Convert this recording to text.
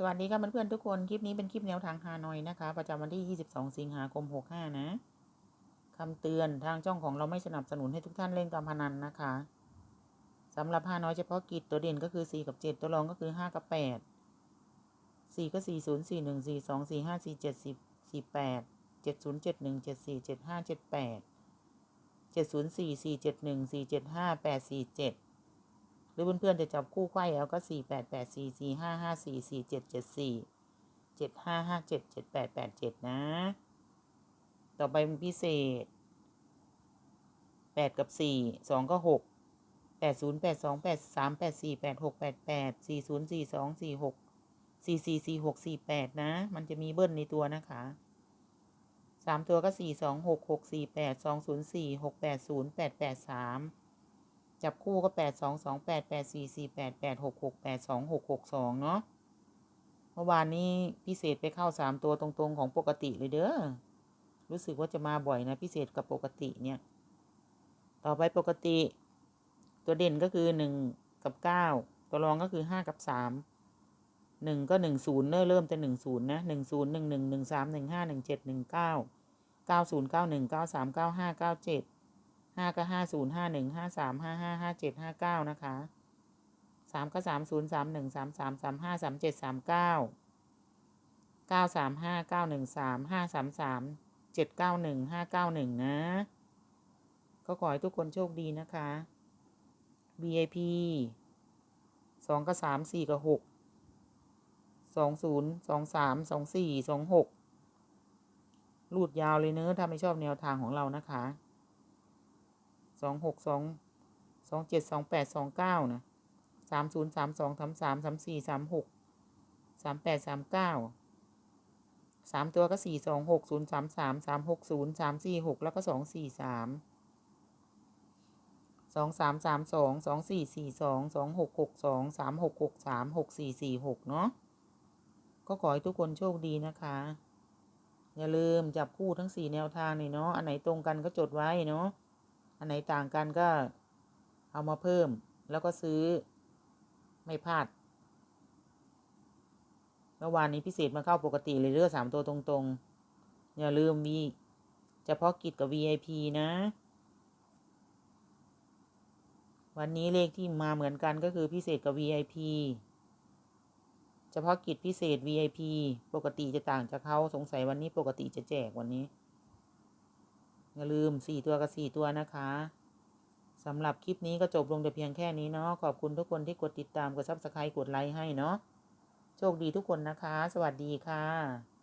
สวัสดีครับเพื่อนๆทุกคน คลิปนี้เป็นคลิปแนวทางฮานอยนะคะ ประจำวันที่ 22 สิงหาคม 65 นะคำเตือนทางช่องของเราไม่สนับสนุนให้ทุกท่านเล่นการพนันนะคะสำหรับฮานอยเฉพาะกิจตัวเด่นก็คือ 4 กับ 7 ตัวรองก็คือ 5 กับ 8 4 ก็ 4 0 4 1 4 2 4 5 4 7 10 48 70 71 74 75 78 704 471 475 847 รือเพื่อนๆจะจับคู่ไขว้เอาก็สี่แปดแปดสี่สี่ห้าห้าสี่สี่เจ็ดเจ็ดสี่เจ็ดห้าห้าเจ็ดเจ็ดแปดแปดเจ็ดนะ ต่อไปเป็นพิเศษแปดกับสี่สองก็หกแปดศูนย์แปดสองแปดสามแปดสี่แปดหกแปดแปดสี่ศูนย์สี่สองสี่หกสี่สี่สี่หกสี่แปดนะ มันจะมีเบิ้ลในตัวนะคะสามตัวก็สี่สองหกหกสี่แปดสองศูนย์สี่หกแปดศูนย์แปดแปดสาม จับคู่ก็แปดสองสองแปดแปดสี่สี่แปดแปดหกหกแปดสองหกหกสองเนาะเมื่อวานนี้พิเศษไปเข้าสามตัวตรงๆของปกติเลยเด้อรู้สึกว่าจะมาบ่อยนะพิเศษกับปกติเนี่ย ต่อไปปกติ ตัวเด่นก็คือหนึ่งกับเก้าตัวรองก็คือห้ากับสามหนึ่งก็หนึ่งศูนย์เนอะเริ่มแต่หนึ่งศูนย์นะหนึ่งศูนย์หนึ่งหนึ่งหนึ่งสามหนึ่งห้าหนึ่งเจ็ดหนึ่งเก้าเก้าศูนย์เก้าหนึ่งเก้าสามเก้าห้าเก้าเจ็ด ห้าก็ห้าศูนย์ห้าหนึ่งห้าสามห้าห้าห้าเจ็ดห้าเก้านะคะสามก็สามศูนย์สามหนึ่งสามสามสามห้าสามเจ็ดสามเก้าเก้าสามห้าเก้าหนึ่งสามห้าสามสามเจ็ดเก้าหนึ่งห้าเก้าหนึ่งนะ ก็ขอให้ทุกคนโชคดีนะคะ VIP สองกับสามสี่กับหกสองศูนย์สองสามสองสี่สองหกรูดยาวเลยเนอะถ้าไม่ชอบแนวทางของเรานะคะ สองหกสองสองเจ็ดสองแปดสองเก้านะสามศูนย์สามสองสามสามสามสี่สามหกสามแปดสามเก้าสามตัวก็สี่สองหกศูนย์สามสามสามหกศูนย์สามสี่หกแล้วก็สองสี่สามสองสามสามสองสองสี่สี่สองสองหกหกสองสามหกหกสามหกสี่สี่หกเนาะก็ขอให้ทุกคนโชคดีนะคะ อย่าลืมจับคู่ทั้งสี่แนวทางนี่เนาะอันไหนตรงกันก็จดไว้เนาะ อันไหนต่างกันก็เอามาเพิ่มแล้วก็ซื้อไม่พลาด เมื่อวานนี้พิเศษมาเข้าปกติเลยเลือกสามตัวตรงๆ อย่าลืมมีเฉพาะกิจกับ VIP นะ วันนี้เลขที่มาเหมือนกันก็คือพิเศษกับ VIP เฉพาะกิจพิเศษ VIP ปกติจะต่างจากเขาสงสัยวันนี้ปกติจะแจกวันนี้ อย่าลืมสี่ตัวกับสี่ตัวนะคะสำหรับคลิปนี้ก็จบลงแต่เพียงแค่นี้เนาะขอบคุณทุกคนที่กดติดตามกดซับสไครต์กดไลค์ให้เนาะโชคดีทุกคนนะคะ สวัสดีค่ะ